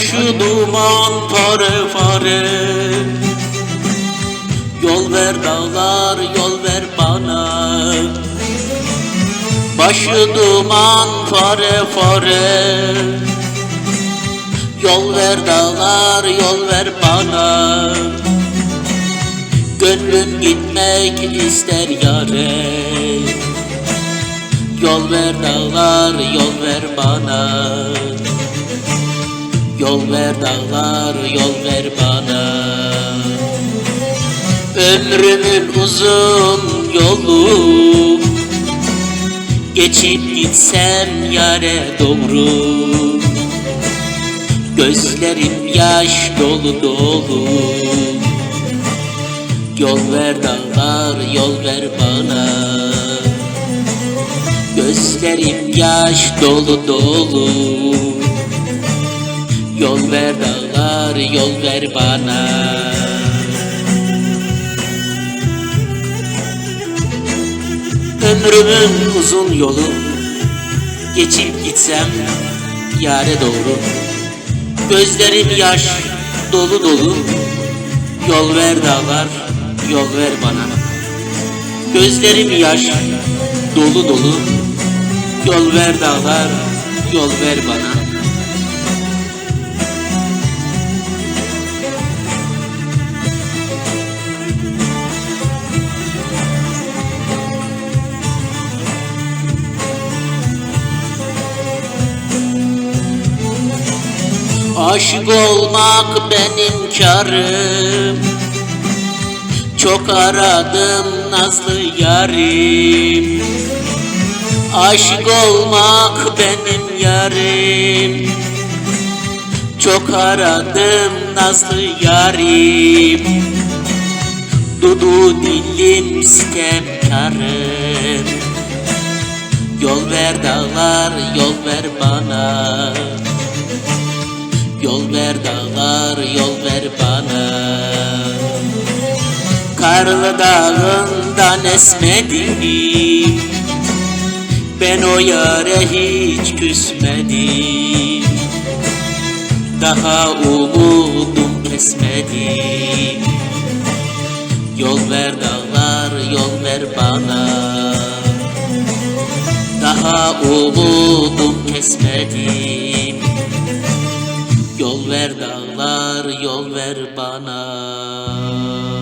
Başı duman pare pare Yol ver dağlar yol ver bana. Başı duman fare fare. Yol ver dağlar yol ver bana. Gönlüm gitmek ister yare. Yol ver dağlar yol ver bana Yol ver dağlar yol ver bana. Ömrümün uzun yolu. Geçip gitsem yare doğru. Gözlerim yaş dolu dolu. Yol ver dağlar yol ver bana. Gözlerim yaş dolu dolu Yol ver dağlar yol ver bana. Ömrümün uzun yolu Geçip gitsem yare doğru. Gözlerim yaş dolu dolu Yol ver dağlar yol ver bana. Gözlerim yaş dolu dolu Yol ver dağlar yol ver bana Aşık olmak benim karım. Çok aradım nazlı yarim. Aşık olmak benim yarim. Çok aradım nazlı yarim. Dudu dilim sitemkarım Yol ver dağlar yol ver bana Karlı dağından esmedim Ben o yare hiç küsmedim. Daha umudum kesmedi Yol ver dağlar yol ver bana. Daha umudum kesmedim. Yol ver dağlar yol ver bana